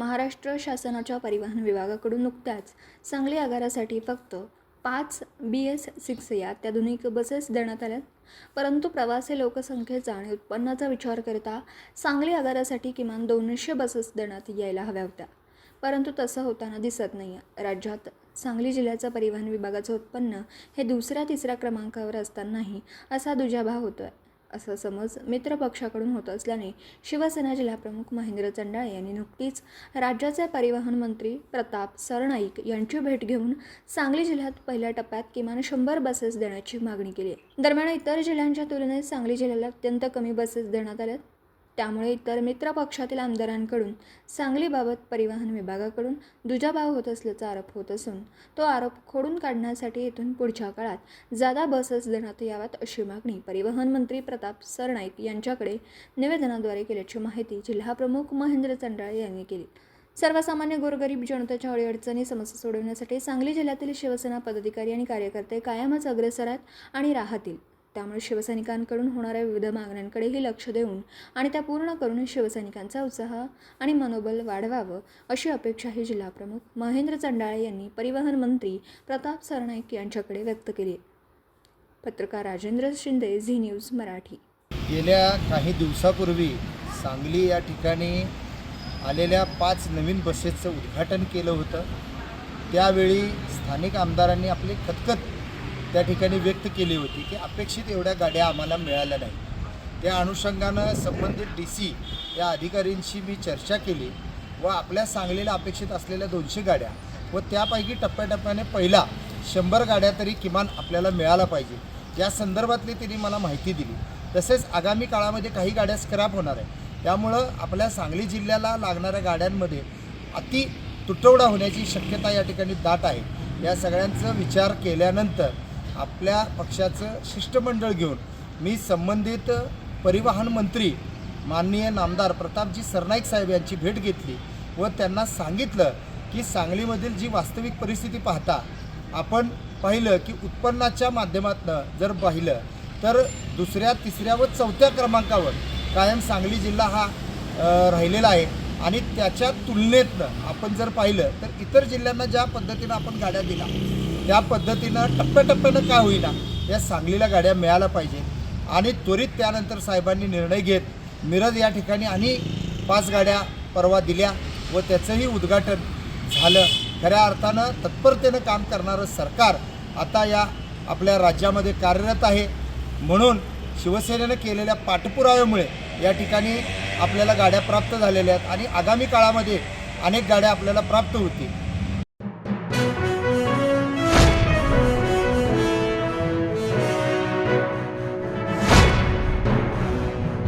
महाराष्ट्र शासनाच्या परिवहन विभागाकडून नुकत्याच सांगली आगारासाठी फक्त पाच बी एस सिक्स या अत्याधुनिक बसेस देण्यात आल्या परंतु प्रवासी लोकसंख्येचा आणि उत्पन्नाचा विचार करता सांगली आगारासाठी किमान दोनशे बसेस देण्यात यायला हव्या होत्या. परंतु तसं होताना दिसत नाही आहे राज्यात सांगली जिल्ह्याचं परिवहन विभागाचं उत्पन्न हे दुसऱ्या तिसऱ्या क्रमांकावर असतानाही असा दुजाभाव होतो आहे असं समज मित्रपक्षाकडून होत असल्याने शिवसेना जिल्हाप्रमुख महेंद्र चंडाळे यांनी नुकतीच राज्याचे परिवहन मंत्री प्रताप सरनाईक यांची भेट घेऊन सांगली जिल्ह्यात पहिल्या टप्प्यात किमान शंभर बसेस देण्याची मागणी केली. आहे दरम्यान इतर जिल्ह्यांच्या तुलनेत सांगली जिल्ह्याला अत्यंत कमी बसेस देण्यात आल्यात. त्यामुळे इतर मित्रपक्षातील आमदारांकडून सांगलीबाबत परिवहन विभागाकडून दुजाभाव होत असल्याचा आरोप होत असून तो आरोप खोडून काढण्यासाठी येथून पुढच्या काळात जादा बसेस देण्यात याव्यात अशी मागणी परिवहन मंत्री प्रताप सरनाईक यांच्याकडे निवेदनाद्वारे केल्याची माहिती जिल्हाप्रमुख महेंद्र चंडाळे यांनी केली. सर्वसामान्य गोरगरीब जनतेच्या अडीअडचणी समस्या सोडवण्यासाठी सांगली जिल्ह्यातील शिवसेना पदाधिकारी आणि कार्यकर्ते कायमच अग्रेसर आहेत आणि राहतील. त्यामुळे शिवसैनिकांकडून होणाऱ्या विविध मागण्यांकडेही लक्ष देऊन आणि त्या पूर्ण करून शिवसैनिकांचा उत्साह आणि मनोबल वाढवावं अशी अपेक्षाही जिल्हाप्रमुख महेंद्र चंडाळे यांनी परिवहन मंत्री प्रताप सरनाईक यांच्याकडे व्यक्त केली पत्रकार राजेंद्र शिंदे झी न्यूज मराठी. गेल्या काही दिवसापूर्वी सांगली या ठिकाणी आलेल्या पाच नवीन बसेसचं उद्घाटन केलं होतं. त्यावेळी स्थानिक आमदारांनी आपली खतखत त्या ठिकाणी व्यक्त केली होती की अपेक्षित एवढ्या गाड्या आम्हाला मिळाल्या नाही त्या अनुषंगानं संबंधित डी सी या अधिकाऱ्यांशी मी चर्चा केली व आपल्या सांगलीला अपेक्षित असलेल्या दोनशे गाड्या व त्यापैकी टप्प्याटप्प्याने पहिला शंभर गाड्या तरी किमान आपल्याला मिळाला पाहिजे. या संदर्भातली त्यांनी मला माहिती दिली. तसेच आगामी काळामध्ये काही गाड्या स्क्रॅप होणार आहे त्यामुळं आपल्या सांगली जिल्ह्याला लागणाऱ्या गाड्यांमध्ये अति तुटवडा होण्याची शक्यता या ठिकाणी दाट आहे. या सगळ्यांचा विचार केल्यानंतर आपल्या पक्षाचं शिष्टमंडळ घेऊन मी संबंधित परिवहन मंत्री माननीय नामदार प्रतापजी सरनाईक साहेब यांची भेट घेतली व त्यांना सांगितलं की सांगलीमधील जी वास्तविक परिस्थिती पाहता आपण पाहिलं की उत्पन्नाच्या माध्यमातून जर पाहिलं तर दुसऱ्या तिसऱ्या व चौथ्या क्रमांकावर कायम सांगली जिल्हा हा राहिलेला आहे आणि त्याच्या तुलनेतनं आपण जर पाहिलं तर इतर जिल्ह्यांना ज्या पद्धतीनं आपण गाड्या दिल्या त्या पद्धतीनं टप्प्याटप्प्यानं का होईना या सांगलीला गाड्या मिळाल्या पाहिजेत. आणि त्वरित त्यानंतर साहेबांनी निर्णय घेत मिरज या ठिकाणी आणि पाच गाड्या परवा दिल्या व त्याचंही उद्घाटन झालं. खऱ्या अर्थानं तत्परतेनं काम करणारं सरकार आता या आपल्या राज्यामध्ये कार्यरत आहे. म्हणून शिवसेनेनं केलेल्या पाठपुराव्यामुळे या ठिकाणी आपल्याला गाड्या प्राप्त झालेल्या आहेत आणि आगामी काळामध्ये अनेक गाड्या आपल्याला प्राप्त होतील.